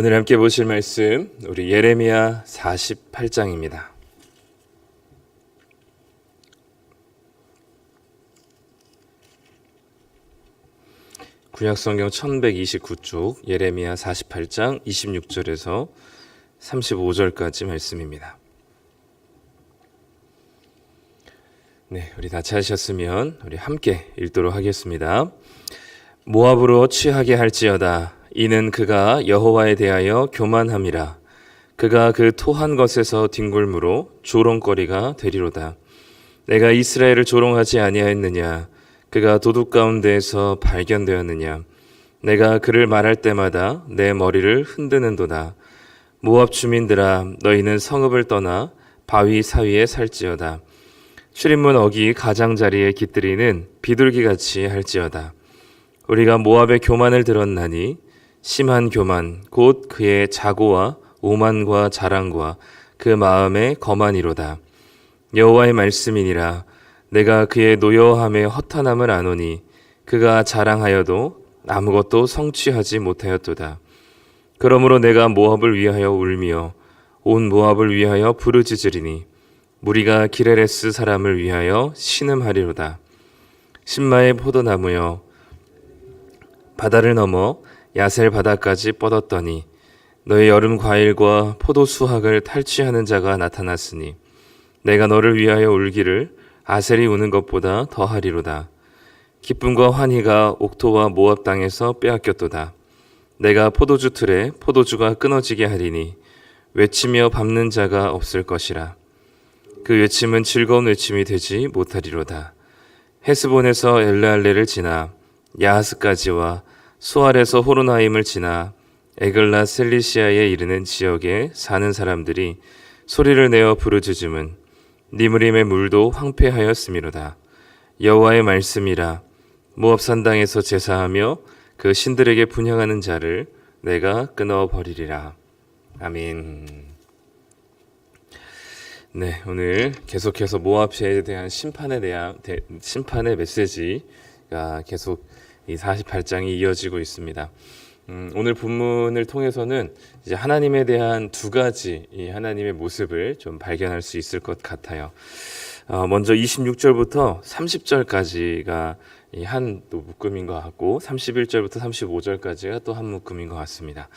오늘 함께 보실 말씀 우리 예레미야 48장입니다. 구약성경 1129쪽 예레미야 48장 26절에서 35절까지 말씀입니다. 네, 우리 다 찾으셨으면 우리 함께 읽도록 하겠습니다. 모압으로 취하게 할지어다 이는 그가 여호와에 대하여 교만함이라. 그가 그 토한 것에서 뒹굴므로 조롱거리가 되리로다. 내가 이스라엘을 조롱하지 아니하였느냐? 그가 도둑 가운데에서 발견되었느냐? 내가 그를 말할 때마다 내 머리를 흔드는도다. 모압 주민들아 너희는 성읍을 떠나 바위 사위에 살지어다. 출입문 어기 가장자리에 깃들이는 비둘기같이 할지어다. 우리가 모압의 교만을 들었나니 심한 교만 곧 그의 자고와 오만과 자랑과 그 마음의 거만이로다. 여호와의 말씀이니라. 내가 그의 노여함에 허탄함을 아노니 그가 자랑하여도 아무것도 성취하지 못하였도다. 그러므로 내가 모압을 위하여 울며 온 모압을 위하여 부르짖으리니 무리가 기레레스 사람을 위하여 신음하리로다. 신마의 포도나무여 바다를 넘어 야셀 바다까지 뻗었더니 너의 여름 과일과 포도 수확을 탈취하는 자가 나타났으니 내가 너를 위하여 울기를 아셀이 우는 것보다 더하리로다. 기쁨과 환희가 옥토와 모압 땅에서 빼앗겼도다. 내가 포도주 틀에 포도주가 끊어지게 하리니 외치며 밟는 자가 없을 것이라. 그 외침은 즐거운 외침이 되지 못하리로다. 헤스본에서 엘레알레를 지나 야하스까지와 수알에서 호로나임을 지나 에글라 셀리시아에 이르는 지역에 사는 사람들이 소리를 내어 부르짖음은 니무림의 물도 황폐하였음이로다. 여호와의 말씀이라 모압 산당에서 제사하며 그 신들에게 분향하는 자를 내가 끊어 버리리라. 아멘. 네, 오늘 계속해서 모압시에 대한 심판에 대한 대, 심판의 메시지가 계속 이 48장이 이어지고 있습니다. 음, 오늘 본문을 통해서는 이제 하나님에 대한 두 가지 이 하나님의 모습을 좀 발견할 수 있을 것 같아요. 어, 먼저 26절부터 30절까지가 한 묶음인 것 같고 31절부터 35절까지가 또 한 묶음인 것 같습니다.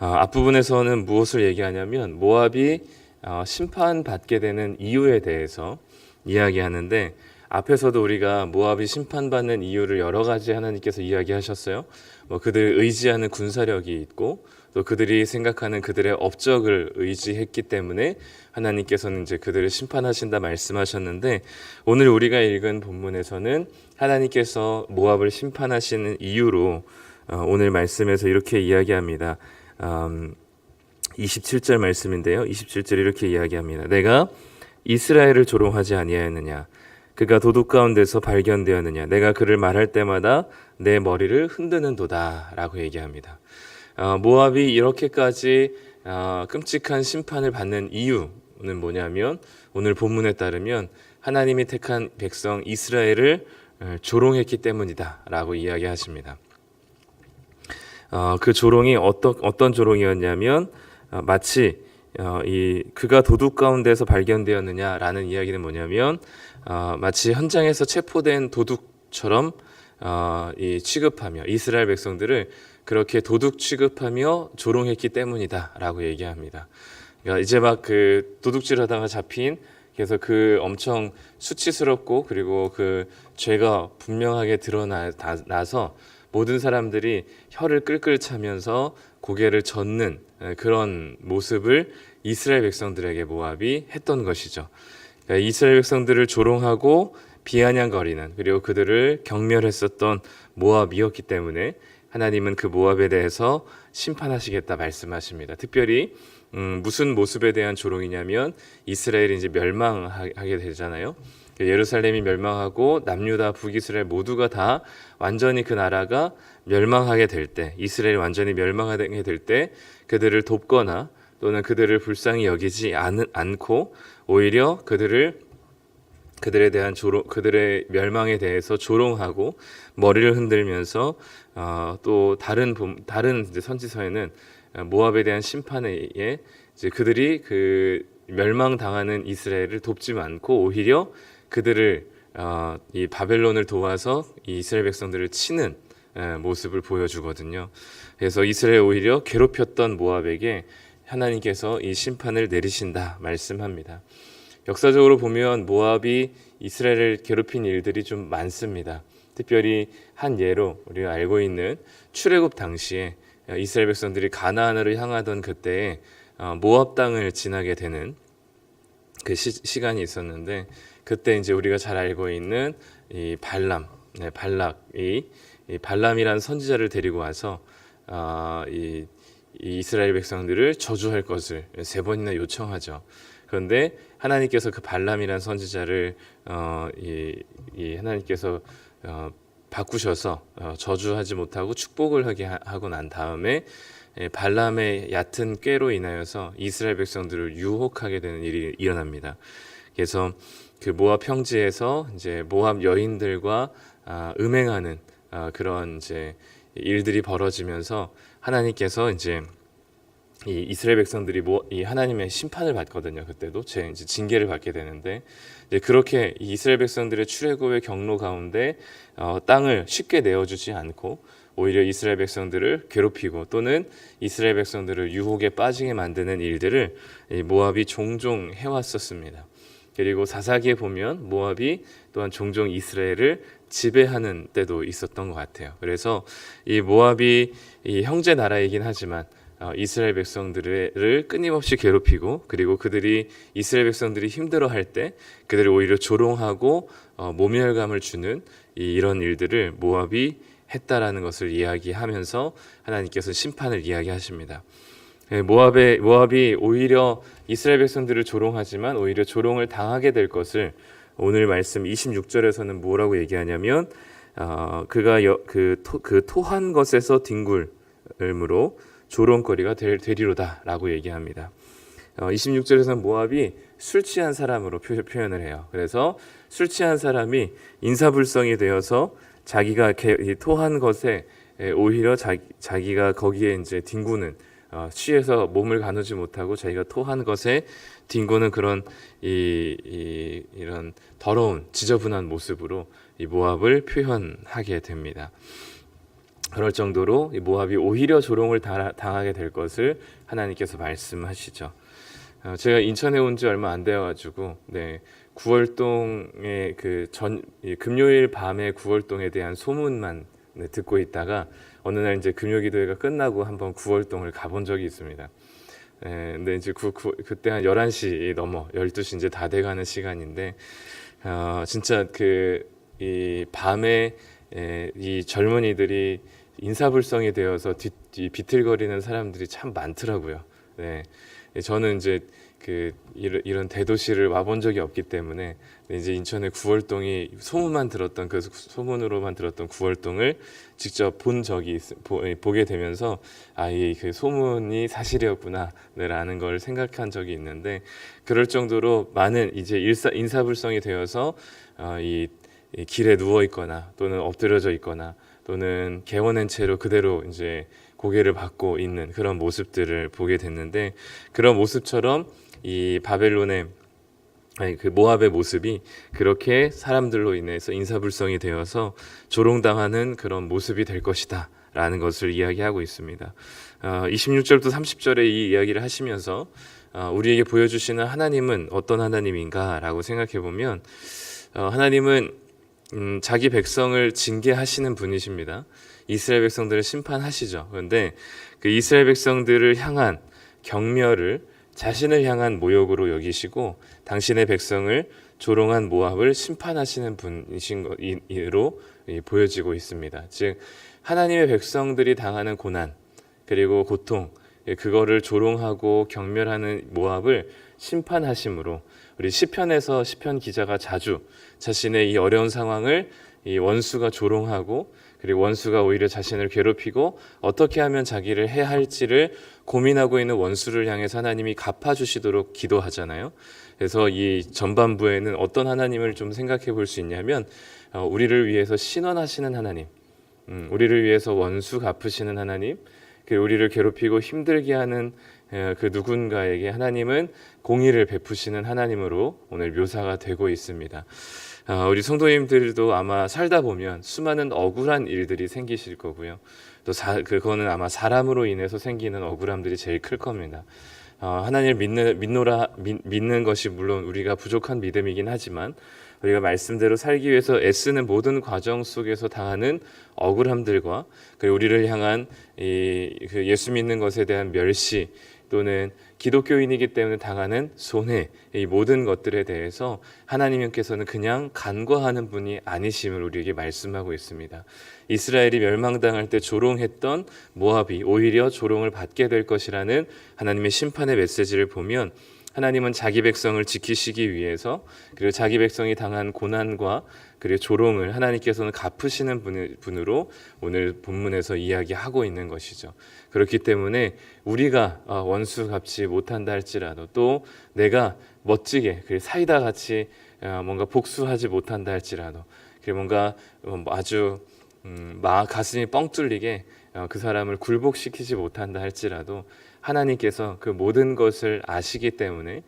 어, 앞부분에서는 무엇을 얘기하냐면 모압이 어, 심판받게 되는 이유에 대해서 이야기하는데 앞에서도 우리가 모압이 심판받는 이유를 여러 가지 하나님께서 이야기하셨어요. 뭐 그들 의지하는 군사력이 있고 또 그들이 생각하는 그들의 업적을 의지했기 때문에 하나님께서는 이제 그들을 심판하신다 말씀하셨는데 오늘 우리가 읽은 본문에서는 하나님께서 모압을 심판하시는 이유로 어, 오늘 말씀에서 이렇게 이야기합니다. 음, 27절 말씀인데요. 27절 이렇게 이야기합니다. 내가 이스라엘을 조롱하지 아니하였느냐 그가 도둑 가운데서 발견되었느냐 내가 그를 말할 때마다 내 머리를 흔드는도다라고 얘기합니다. 어, 모압이 이렇게까지 어, 끔찍한 심판을 받는 이유는 뭐냐면 오늘 본문에 따르면 하나님이 택한 백성 이스라엘을 어, 조롱했기 때문이다라고 이야기하십니다. 어, 그 조롱이 어떤 어떤 조롱이었냐면 어, 마치 어, 이 그가 도둑 가운데서 발견되었느냐라는 이야기는 뭐냐면 어, 마치 현장에서 체포된 도둑처럼 어, 이 취급하며 이스라엘 백성들을 그렇게 도둑 취급하며 조롱했기 때문이다라고 얘기합니다. 그러니까 이제 막 그 도둑질하다가 잡힌 그래서 그 엄청 수치스럽고 그리고 그 죄가 분명하게 드러나서 모든 사람들이 혀를 끌끌 차면서 고개를 젓는 그런 모습을 이스라엘 백성들에게 모압이 했던 것이죠. 그러니까 이스라엘 백성들을 조롱하고 비아냥거리는 그리고 그들을 경멸했었던 모압이었기 때문에 하나님은 그 모압에 대해서 심판하시겠다 말씀하십니다. 특별히 음, 무슨 모습에 대한 조롱이냐면 이스라엘이 이제 멸망하게 되잖아요. 예루살렘이 멸망하고 남유다 북이스라엘 모두가 다 완전히 그 나라가 멸망하게 될 때, 이스라엘이 완전히 멸망하게 될 때 그들을 돕거나 또는 그들을 불쌍히 여기지 않, 않고 오히려 그들을 그들에 대한 조롱, 그들의 멸망에 대해서 조롱하고 머리를 흔들면서 어, 또 다른 다른 선지서에는 어, 모압에 대한 심판에 이제 그들이 그 멸망 당하는 이스라엘을 돕지 않고 오히려 그들을 어, 이 바벨론을 도와서 이 이스라엘 백성들을 치는 에, 모습을 보여주거든요. 그래서 이스라엘 오히려 괴롭혔던 모압에게 하나님께서 이 심판을 내리신다 말씀합니다. 역사적으로 보면 모압이 이스라엘을 괴롭힌 일들이 좀 많습니다. 특별히 한 예로 우리가 알고 있는 출애굽 당시에 이스라엘 백성들이 가나안으로 향하던 그때에 어, 모압 땅을 지나게 되는 그 시, 간이 있었는데 그때 이제 우리가 잘 알고 있는 이 발람, 네, 발락이 이 발람이라는 선지자를 데리고 와서 어, 이, 이 이스라엘 백성들을 저주할 것을 세 번이나 요청하죠. 그런데 하나님께서 그 발람이라는 선지자를 어, 이, 이 하나님께서 어, 바꾸셔서 어, 저주하지 못하고 축복을 하게 하- 하고 난 다음에 예, 발람의 얕은 꾀로 인하여서 이스라엘 백성들을 유혹하게 되는 일이 일어납니다. 그래서 그 모압 평지에서 이제 모압 여인들과 아, 음행하는 아, 그런 이제 일들이 벌어지면서 하나님께서 이제 이 이스라엘 백성들이 뭐, 이 하나님의 심판을 받거든요. 그때도 제 이제 징계를 받게 되는데 이제 그렇게 이 이스라엘 백성들의 출애굽의 경로 가운데 어, 땅을 쉽게 내어주지 않고 오히려 이스라엘 백성들을 괴롭히고 또는 이스라엘 백성들을 유혹에 빠지게 만드는 일들을 이 모압이 종종 해왔었습니다. 그리고 사사기에 보면 모압이 또한 종종 이스라엘을 지배하는 때도 있었던 것 같아요. 그래서 이 모압이 이 형제 나라이긴 하지만 어, 이스라엘 백성들을 끊임없이 괴롭히고 그리고 그들이 이스라엘 백성들이 힘들어할 때 그들을 오히려 조롱하고 어, 모멸감을 주는 이, 이런 일들을 모압이 했다라는 것을 이야기하면서 하나님께서 심판을 이야기하십니다. 예, 모압의 모압이 오히려 이스라엘 백성들을 조롱하지만 오히려 조롱을 당하게 될 것을 오늘 말씀 26절에서는 뭐라고 얘기하냐면 어, 그가 여, 그, 토, 그 토한 것에서 뒹굴음으로 조롱거리가 될, 되리로다라고 얘기합니다. 어, 26절에서는 모압이 술 취한 사람으로 표, 표현을 해요. 그래서 술 취한 사람이 인사불성이 되어서 자기가 토한 것에 에, 오히려 자기, 자기 가 거기에 이제 뒹구는 어, 취해서 몸을 가누지 못하고 자기가 토한 것에 뒹구는 그런 이, 이 이런 더러운 지저분한 모습으로 이 모압을 표현하게 됩니다. 그럴 정도로 이 모압이 오히려 조롱을 다- 당하게 될 것을 하나님께서 말씀하시죠. 어, 제가 인천에 온 지 얼마 안 되어가지고 네, 구월동의 그 전 금요일 밤에 구월동에 대한 소문만 네, 듣고 있다가 어느 날 이제 금요기도회가 끝나고 한번 구월동을 가본 적이 있습니다. 예, 근데 이제 그, 그, 그때 한 11시 넘어 12시 이제 다 돼가는 시간인데 어, 진짜 그 이 밤에 에, 이 젊은이들이 인사불성이 되어서 뒤, 뒤 비틀거리는 사람들이 참 많더라고요. 네. 예, 저는 이제 그 이런, 대도시를 와본 적이 없기 때문에 이제 인천의 구월동이 소문만 들었던 그 소문으로만 들었던 구월동을 직접 본 적이 있, 보, 예, 보게 되면서 아이그 소문이 사실이었구나라는 걸 생각한 적이 있는데 그럴 정도로 많은 이제 일사, 인사불성이 되어서 어, 이, 이 길에 누워 있거나 또는 엎드려져 있거나 또는 개원한 채로 그대로 이제 고개를 받고 있는 그런 모습들을 보게 됐는데 그런 모습처럼 이 바벨론의 아니 그 모압의 모습이 그렇게 사람들로 인해서 인사불성이 되어서 조롱당하는 그런 모습이 될 것이다 라는 것을 이야기하고 있습니다. 어, 26절부터 30절에 이 이야기를 하시면서 어, 우리에게 보여주시는 하나님은 어떤 하나님인가라고 생각해 보면 어, 하나님은 음, 자기 백성을 징계하시는 분이십니다. 이스라엘 백성들을 심판하시죠. 그런데 그 이스라엘 백성들을 향한 경멸을 자신을 향한 모욕으로 여기시고 당신의 백성을 조롱한 모압을 심판하시는 분이신 것으로 보여지고 있습니다. 즉 하나님의 백성들이 당하는 고난 그리고 고통 예, 그거를 조롱하고 경멸하는 모압을 심판하심으로 우리 시편에서 시편 기자가 자주 자신의 이 어려운 상황을 이 원수가 조롱하고 그리고 원수가 오히려 자신을 괴롭히고 어떻게 하면 자기를 해야 할지를 고민하고 있는 원수를 향해서 하나님이 갚아주시도록 기도하잖아요. 그래서 이 전반부에는 어떤 하나님을 좀 생각해 볼 수 있냐면 어, 우리를 위해서 신원하시는 하나님, 음, 우리를 위해서 원수 갚으시는 하나님, 그 우리를 괴롭히고 힘들게 하는 에, 그 누군가에게 하나님은 공의를 베푸시는 하나님으로 오늘 묘사가 되고 있습니다. 아, 우리 성도님들도 아마 살다 보면 수많은 억울한 일들이 생기실 거고요. 또 사, 그거는 아마 사람으로 인해서 생기는 억울함들이 제일 클 겁니다. 어, 하나님을 믿는 믿노라 믿, 믿는 것이 물론 우리가 부족한 믿음이긴 하지만 우리가 말씀대로 살기 위해서 애쓰는 모든 과정 속에서 당하는 억울함들과 그리고 우리를 향한 이, 그 예수 믿는 것에 대한 멸시 또는 기독교인이기 때문에 당하는 손해 이 모든 것들에 대해서 하나님께서는 그냥 간과하는 분이 아니심을 우리에게 말씀하고 있습니다. 이스라엘이 멸망당할 때 조롱했던 모압이 오히려 조롱을 받게 될 것이라는 하나님의 심판의 메시지를 보면 하나님은 자기 백성을 지키시기 위해서 그리고 자기 백성이 당한 고난과 그리고 조롱을 하나님께서는 갚으시는 분- 분으로 오늘 본문에서 이야기하고 있는 것이죠. 그렇기 때문에 우리가 어, 원수 갚지 못한다 할지라도 또 내가 멋지게 그 사이다 같이 어, 뭔가 복수하지 못한다 할지라도 그리고 뭔가 어, 아주 음, 마 가슴이 뻥 뚫리게 어, 그 사람을 굴복시키지 못한다 할지라도 하나님께서 그 모든 것을 아시기 때문에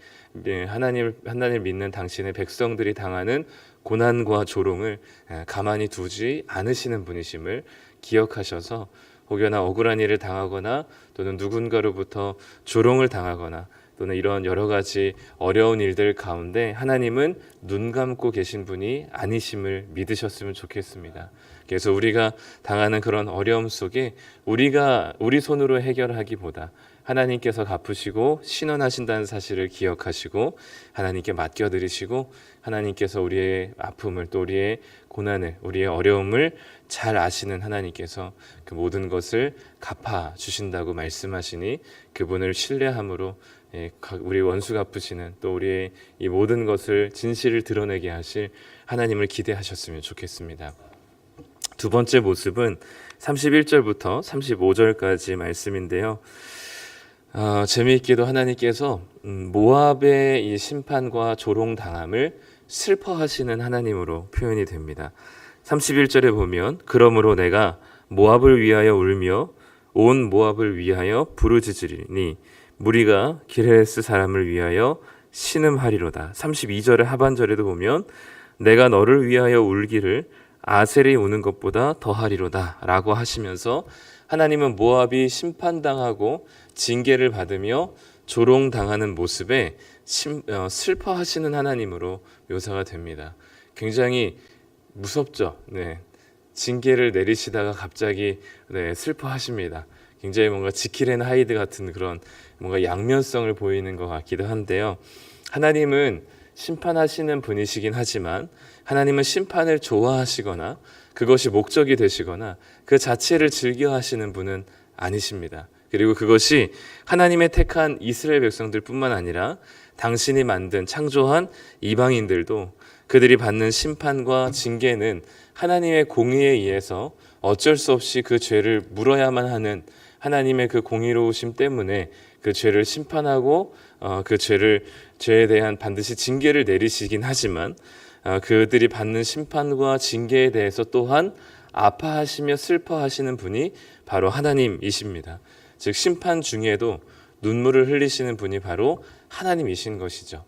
예, 하나님 하나님을 믿는 당신의 백성들이 당하는 고난과 조롱을 예, 가만히 두지 않으시는 분이심을 기억하셔서 혹여나 억울한 일을 당하거나 또는 누군가로부터 조롱을 당하거나 또는 이런 여러 가지 어려운 일들 가운데 하나님은 눈 감고 계신 분이 아니심을 믿으셨으면 좋겠습니다. 그래서 우리가 당하는 그런 어려움 속에 우리가 우리 손으로 해결하기보다 하나님께서 갚으시고 신원하신다는 사실을 기억하시고 하나님께 맡겨드리시고 하나님께서 우리의 아픔을 또 우리의 고난을 우리의 어려움을 잘 아시는 하나님께서 그 모든 것을 갚아 주신다고 말씀하시니 그분을 신뢰함으로 예, 각- 우리 원수 갚으시는 또 우리의 이 모든 것을 진실을 드러내게 하실 하나님을 기대하셨으면 좋겠습니다. 두 번째 모습은 31절부터 35절까지 말씀인데요. 어, 재미있게도 하나님께서 음, 모압의 이 심판과 조롱 당함을 슬퍼하시는 하나님으로 표현이 됩니다. 31절에 보면 그러므로 내가 모압을 위하여 울며 온 모압을 위하여 부르짖으리니 무리가 기레스 사람을 위하여 신음하리로다. 32절의 하반절에도 보면 내가 너를 위하여 울기를 아셀이 우는 것보다 더하리로다라고 하시면서 하나님은 모압이 심판당하고 징계를 받으며 조롱당하는 모습에 심, 어, 슬퍼하시는 하나님으로 묘사가 됩니다. 굉장히 무섭죠. 네. 징계를 내리시다가 갑자기 네, 슬퍼하십니다. 굉장히 뭔가 지킬앤 하이드 같은 그런 뭔가 양면성을 보이는 것 같기도 한데요. 하나님은 심판하시는 분이시긴 하지만 하나님은 심판을 좋아하시거나 그것이 목적이 되시거나 그 자체를 즐겨 하시는 분은 아니십니다. 그리고 그것이 하나님의 택한 이스라엘 백성들뿐만 아니라 당신이 만든 창조한 이방인들도 그들이 받는 심판과 징계는 하나님의 공의에 의해서 어쩔 수 없이 그 죄를 물어야만 하는 하나님의 그 공의로우심 때문에 그 죄를 심판하고 어, 그 죄를 죄에 대한 반드시 징계를 내리시긴 하지만 어, 그들이 받는 심판과 징계에 대해서 또한 아파하시며 슬퍼하시는 분이 바로 하나님이십니다. 즉 심판 중에도 눈물을 흘리시는 분이 바로 하나님이신 것이죠.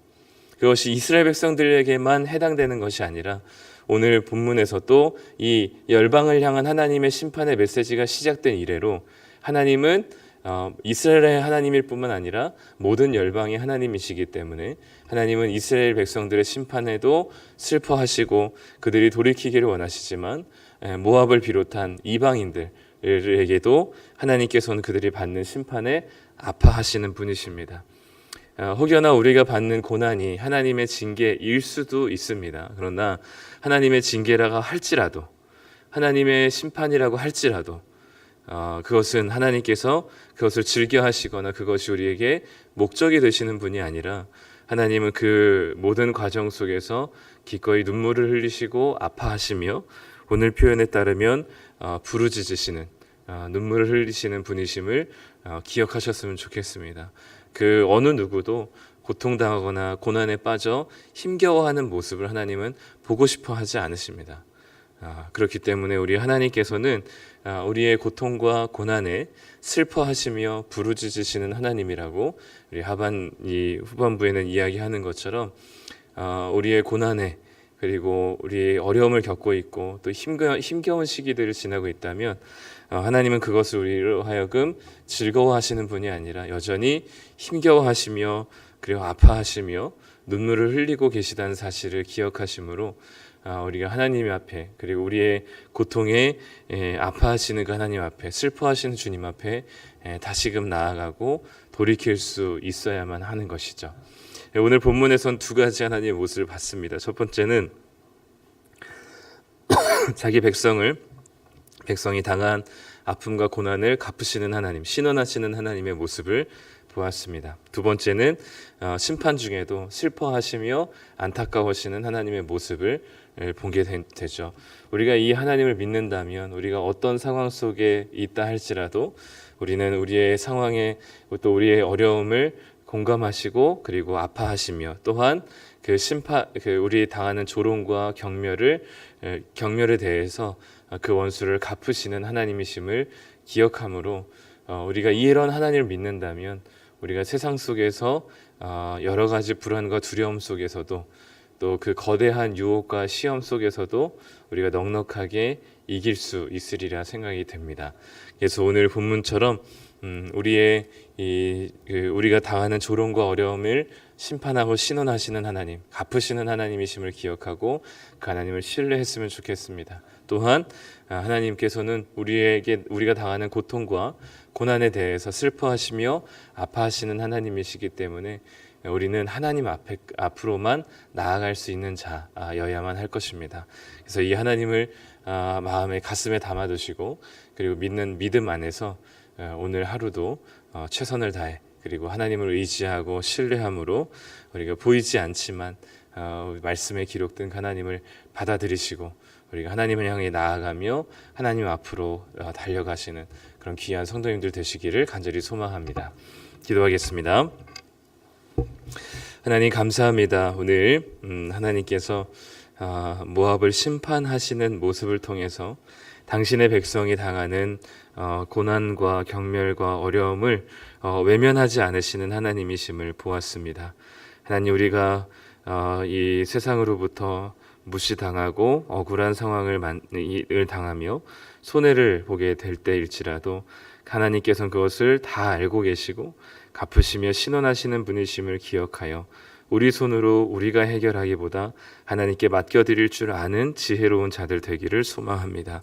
그것이 이스라엘 백성들에게만 해당되는 것이 아니라 오늘 본문에서도 이 열방을 향한 하나님의 심판의 메시지가 시작된 이래로 하나님은 어, 이스라엘의 하나님일 뿐만 아니라 모든 열방의 하나님이시기 때문에 하나님은 이스라엘 백성들의 심판에도 슬퍼하시고 그들이 돌이키기를 원하시지만 에, 모압을 비롯한 이방인들에게도 하나님께서는 그들이 받는 심판에 아파하시는 분이십니다. 어, 혹여나 우리가 받는 고난이 하나님의 징계일 수도 있습니다. 그러나 하나님의 징계라고 할지라도 하나님의 심판이라고 할지라도 어, 그것은 하나님께서 그것을 즐겨 하시거나 그것이 우리에게 목적이 되시는 분이 아니라 하나님은 그 모든 과정 속에서 기꺼이 눈물을 흘리시고 아파하시며 오늘 표현에 따르면 어, 부르짖으시는 어, 눈물을 흘리시는 분이심을 어, 기억하셨으면 좋겠습니다. 그 어느 누구도 고통당하거나 고난에 빠져 힘겨워하는 모습을 하나님은 보고 싶어 하지 않으십니다. 아, 그렇기 때문에 우리 하나님께서는 아, 우리의 고통과 고난에 슬퍼하시며 부르짖으시는 하나님이라고 우리 하반 이 후반부에는 이야기하는 것처럼 아, 우리의 고난에 그리고 우리의 어려움을 겪고 있고 또 힘겨, 힘겨운 시기들을 지나고 있다면 어, 하나님은 그것을 우리로 하여금 즐거워하시는 분이 아니라 여전히 힘겨워하시며 그리고 아파하시며 눈물을 흘리고 계시다는 사실을 기억하심으로 아, 우리가 하나님 앞에 그리고 우리의 고통에 에, 아파하시는 그 하나님 앞에 슬퍼하시는 주님 앞에 에, 다시금 나아가고 돌이킬 수 있어야만 하는 것이죠. 예, 오늘 본문에선 두 가지 하나님의 모습을 봤습니다. 첫 번째는 자기 백성을 백성이 당한 아픔과 고난을 갚으시는 하나님, 신원하시는 하나님의 모습을 보았습니다. 두 번째는 어, 심판 중에도 슬퍼하시며 안타까워하시는 하나님의 모습을 에, 보게 된- 되죠. 우리가 이 하나님을 믿는다면 우리가 어떤 상황 속에 있다 할지라도 우리는 우리의 상황에 또 우리의 어려움을 공감하시고 그리고 아파하시며 또한 그 심판 그 우리 당하는 조롱과 경멸을 에, 경멸에 대해서 어, 그 원수를 갚으시는 하나님이심을 기억함으로 어, 우리가 이런 하나님을 믿는다면 우리가 세상 속에서 어, 여러 가지 불안과 두려움 속에서도 또 그 거대한 유혹과 시험 속에서도 우리가 넉넉하게 이길 수 있으리라 생각이 됩니다. 그래서 오늘 본문처럼 음, 우리의 이 그 우리가 당하는 조롱과 어려움을 심판하고 신원하시는 하나님, 갚으시는 하나님이심을 기억하고 그 하나님을 신뢰했으면 좋겠습니다. 또한 아, 하나님께서는 우리에게 우리가 당하는 고통과 고난에 대해서 슬퍼하시며 아파하시는 하나님이시기 때문에 우리는 하나님 앞에 앞으로만 나아갈 수 있는 자여야만 할 것입니다. 그래서 이 하나님을 아, 마음에 가슴에 담아두시고 그리고 믿는 믿음 안에서 어, 오늘 하루도 어, 최선을 다해 그리고 하나님을 의지하고 신뢰함으로 우리가 보이지 않지만 어, 말씀에 기록된 그 하나님을 받아들이시고 우리가 하나님을 향해 나아가며 하나님 앞으로 어, 달려가시는 그런 귀한 성도님들 되시기를 간절히 소망합니다. 기도하겠습니다. 하나님 감사합니다. 오늘 음, 하나님께서 아, 모압을 심판하시는 모습을 통해서 당신의 백성이 당하는 어, 고난과 경멸과 어려움을 어, 외면하지 않으시는 하나님이심을 보았습니다. 하나님 우리가 어, 이 세상으로부터 무시당하고 억울한 상황을 당하며 손해를 보게 될 때일지라도 하나님께서는 그것을 다 알고 계시고 갚으시며 신원하시는 분이심을 기억하여 우리 손으로 우리가 해결하기보다 하나님께 맡겨드릴 줄 아는 지혜로운 자들 되기를 소망합니다.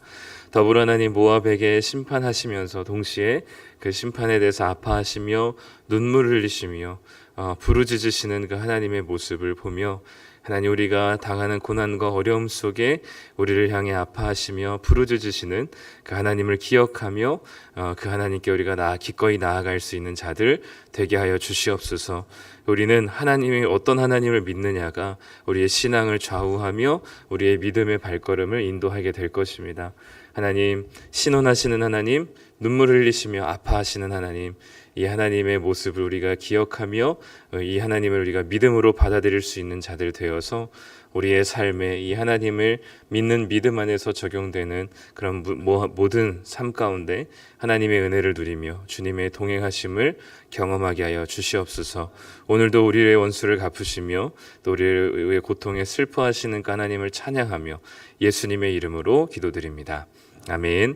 더불어 하나님 모압에게 심판하시면서 동시에 그 심판에 대해서 아파하시며 눈물을 흘리시며 어, 부르짖으시는 그 하나님의 모습을 보며 하나님 우리가 당하는 고난과 어려움 속에 우리를 향해 아파하시며 부르짖으시는 그 하나님을 기억하며 어, 그 하나님께 우리가 나 기꺼이 나아갈 수 있는 자들 되게 하여 주시옵소서. 우리는 하나님이 어떤 하나님을 믿느냐가 우리의 신앙을 좌우하며 우리의 믿음의 발걸음을 인도하게 될 것입니다. 하나님 신원하시는 하나님 눈물 흘리시며 아파하시는 하나님 이 하나님의 모습을 우리가 기억하며 어, 이 하나님을 우리가 믿음으로 받아들일 수 있는 자들 되어서 우리의 삶에 이 하나님을 믿는 믿음 안에서 적용되는 그런 모든 삶 가운데 하나님의 은혜를 누리며 주님의 동행하심을 경험하게 하여 주시옵소서. 오늘도 우리의 원수를 갚으시며 또 우리의 고통에 슬퍼하시는 그 하나님을 찬양하며 예수님의 이름으로 기도드립니다. 아멘.